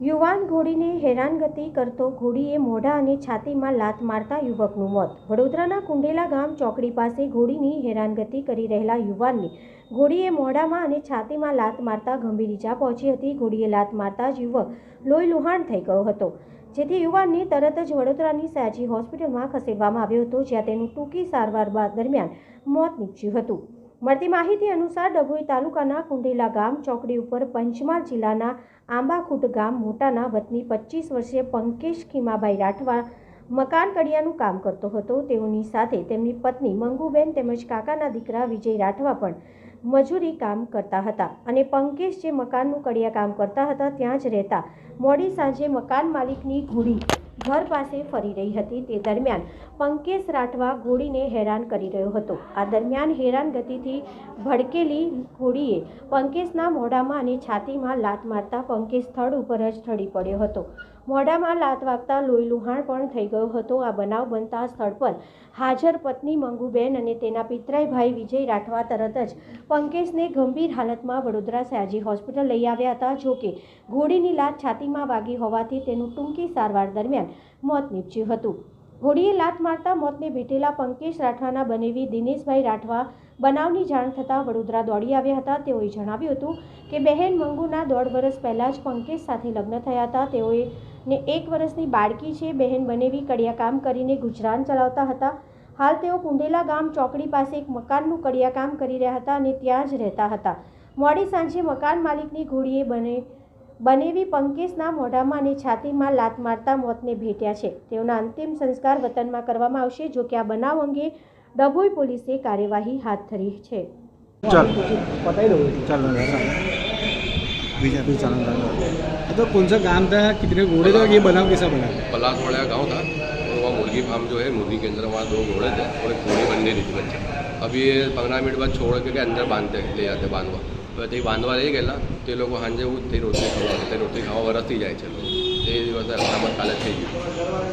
યુવાન ઘોડીને હેરાનગતિ કરતો ઘોડીએ મોઢા અને છાતીમાં લાત મારતા યુવકનું મોત. વડોદરાના કુંડેલા ગામ ચોકડી પાસે ઘોડીની હેરાનગતિ કરી રહેલા યુવાનને ઘોડીએ મોઢામાં અને છાતીમાં લાત મારતા ગંભીર ઈજા પહોંચી હતી. ઘોડીએ લાત મારતા જ યુવક લોહી લુહાણ થઈ ગયો હતો, જેથી યુવાનને તરત જ વડોદરાની સાજી હોસ્પિટલમાં ખસેડવામાં આવ્યો હતો, જ્યાં તેનું ટૂંકી સારવાર બાદ દરમિયાન મોત નીપજ્યું હતું. મળતી માહિતી અનુસાર ડભોઈ તાલુકાના કુંડેલા ગામ ચોકડી ઉપર પંચમહાલ જિલ્લાના આંબાખૂટ ગામ મોટાના વતની પચીસ વર્ષીય પંકેશ ખીમાભાઈ રાઠવા મકાન કડિયાનું કામ કરતો હતો. તેઓની સાથે તેમની પત્ની મંગુબેન તેમજ કાકાના દીકરા વિજય રાઠવા પણ મજૂરી કામ કરતા હતા અને પંકેશ જે મકાનનું કડિયા કામ કરતા હતા ત્યાં જ રહેતા. મોડી સાંજે મકાન માલિકની ઘોડી ઘર પાસે ફરી રહી હતી તે દરમિયાન પંકેશ રાઠવા ઘોડીને હેરાન કરી રહ્યો હતો. આ દરમિયાન હેરાન ગતિથી ભડકેલી ઘોડીએ પંકેશના મોઢામાં અને છાતીમાં લાત મારતા પંકેશ સ્થળ ઉપર જ ઢળી પડ્યો હતો. મોઢામાં લાત વાગતા લોહી લુહાણ પણ થઈ ગયો હતો. આ બનાવ બનતા સ્થળ પર હાજર પત્ની મંગુબેન અને તેના પિતરાઈ ભાઈ વિજય રાઠવા તરત જ પંકેશને ગંભીર હાલતમાં વડોદરા સયાજી હોસ્પિટલ લઈ આવ્યા હતા. જોકે ઘોડીની લાત છાતીમાં વાગી હોવાથી તેનું ટૂંકી સારવાર દરમિયાન મોત નીપજ્યું હતું. ઘોડીએ લાત મારતા મોતને ભેટેલા પંકેશ રાઠવાના બનેવી દિનેશભાઈ રાઠવા બનાવની જાણ થતાં વડોદરા દોડી આવ્યા હતા. તેઓએ જણાવ્યું હતું કે, બહેન મંગુના દોઢ વર્ષ પહેલાં જ પંકેશ સાથે લગ્ન થયા હતા. તેઓએ ને એક વર્ષની બાળકી છે બહેન બનેવી કડિયાકામ કરીને ગુજરાન ચલાવતા હતા. હાલ તેઓ કુંડેલા ગામ ચોકડી પાસે એક મકાનનું કડિયાકામ કરી રહ્યા હતા અને ત્યાં જ રહેતા હતા. મોડી સાંજે મકાન માલિકની ઘોડીએ બને બનેવી પંકેશના મોઢામાં અને છાતીમાં લાત મારતા મોતને ભેટ્યા છે. તેઓના અંતિમ સંસ્કાર વતનમાં કરવામાં આવશે જો કે આ બનાવ અંગે ડભોઈ પોલીસે કાર્યવાહી હાથ ધરી છે. चल बताई दो चल विजय भी चल तो कौन सा काम था कितने घोड़े थे और ये बनाव कैसा बना पलासवाड़ा गांव था और वहाँ मुर्गी फार्म जो है मुर्गी के अंदर वहाँ दो घोड़े थे और एक घोड़ी बनने रही थी बच्चा अब ये पंद्रह मिनट बाद छोड़ के अंदर बांधते ले जाते बांधवा હવે તે બાંધવા લઈ ગયેલા તે લોકો સાંજે હું તે રોટલી ખાવા તે રોટલી ખાવા વરસથી જાય છે લોકો તે દિવસે અકસ્માત કાલે થઈ ગયું